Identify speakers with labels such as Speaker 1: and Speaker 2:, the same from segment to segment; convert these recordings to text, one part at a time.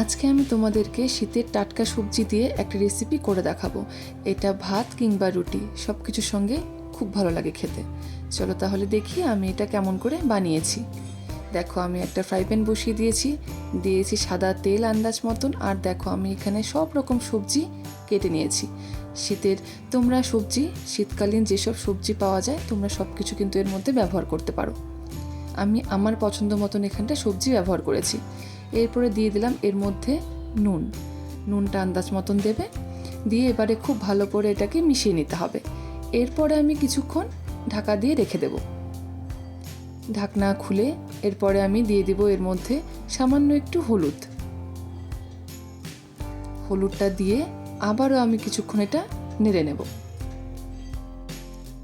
Speaker 1: আজকে আমি তোমাদেরকে শীতের টাটকা সবজি দিয়ে একটা রেসিপি করে দেখাবো। এটা ভাত কিংবা রুটি সব কিছুর সঙ্গে খুব ভালো লাগে খেতে। চলো তাহলে দেখি আমি এটা কেমন করে বানিয়েছি। দেখো, আমি একটা ফ্রাই প্যান বসিয়ে দিয়েছি দিয়েছি সাদা তেল আন্দাজ মতন, আর দেখো, আমি এখানে সব রকম সবজি কেটে নিয়েছি। শীতের, তোমরা সবজি, শীতকালীন যেসব সবজি পাওয়া যায়, তোমরা সব কিছু কিন্তু এর মধ্যে ব্যবহার করতে পারো। আমি আমার পছন্দ মতন এখানটা সবজি ব্যবহার করেছি। এরপরে দিয়ে দিলাম এর মধ্যে নুন। নুনটা আন্দাজ মতন দেবে। দিয়ে এবারে খুব ভালো করে এটাকে মিশিয়ে নিতে হবে। এরপরে আমি কিছুক্ষণ ঢাকা দিয়ে রেখে দেব। ঢাকনা খুলে এরপরে আমি দিয়ে দিব এর মধ্যে সামান্য একটু হলুদ। হলুদটা দিয়ে আবারও আমি কিছুক্ষণ এটা নেড়ে নেব।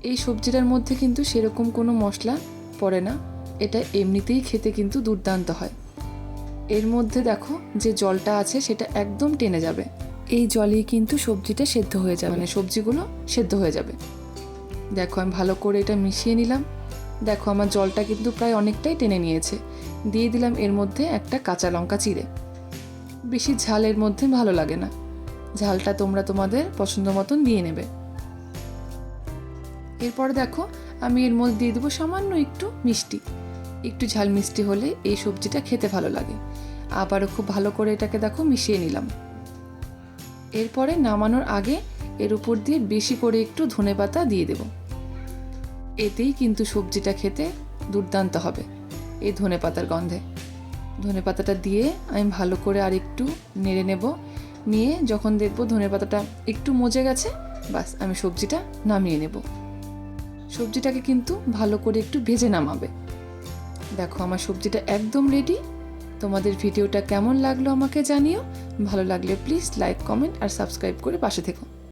Speaker 1: এই সবজিটার মধ্যে কিন্তু সেরকম কোনো মশলা পড়ে না। এটা এমনিতেই খেতে কিন্তু দুর্দান্ত হয়। এর মধ্যে দেখো যে জলটা আছে সেটা একদম টেনে যাবে। এই জলেই কিন্তু সবজিটা সেদ্ধ হয়ে যাবে। মানে সবজিগুলো সেদ্ধ হয়ে যাবে। দেখো আমি ভালো করে এটা মিশিয়ে নিলাম। দেখো আমার জলটা কিন্তু প্রায় অনেকটাই টেনে নিয়েছে। দিয়ে দিলাম এর মধ্যে একটা কাঁচা লঙ্কা চিড়ে। বেশি ঝাল এর মধ্যে ভালো লাগে না। ঝালটা তোমরা তোমাদের পছন্দ মতন দিয়ে নেবে। এরপরে দেখো আমি এর মধ্যে দিয়ে দেবো সামান্য একটু মিষ্টি। একটু ঝাল মিষ্টি হলে এই সবজিটা খেতে ভালো লাগে। আবারও খুব ভালো করে এটাকে দেখো মিশিয়ে নিলাম। এরপরে নামানোর আগে এর উপর দিয়ে বেশি করে একটু ধনে পাতা দিয়ে দেব। এতেই কিন্তু সবজিটা খেতে দুর্দান্ত হবে এই ধনে পাতার গন্ধে। ধনে পাতাটা দিয়ে আমি ভালো করে আর একটু নেড়ে নেব। নিয়ে যখন দেখব ধনে পাতাটা একটু মজে গেছে বাস আমি সবজিটা নামিয়ে নেব। সবজিটাকে কিন্তু ভালো করে একটু ভেজে নামাবে। দেখো, আমার সবজিটা একদম রেডি তোমাদের ভিডিওটা কেমন লাগল আমাকে জানিও। ভালো লাগলে প্লিজ লাইক কমেন্ট আর সাবস্ক্রাইব করে পাশে থেকো।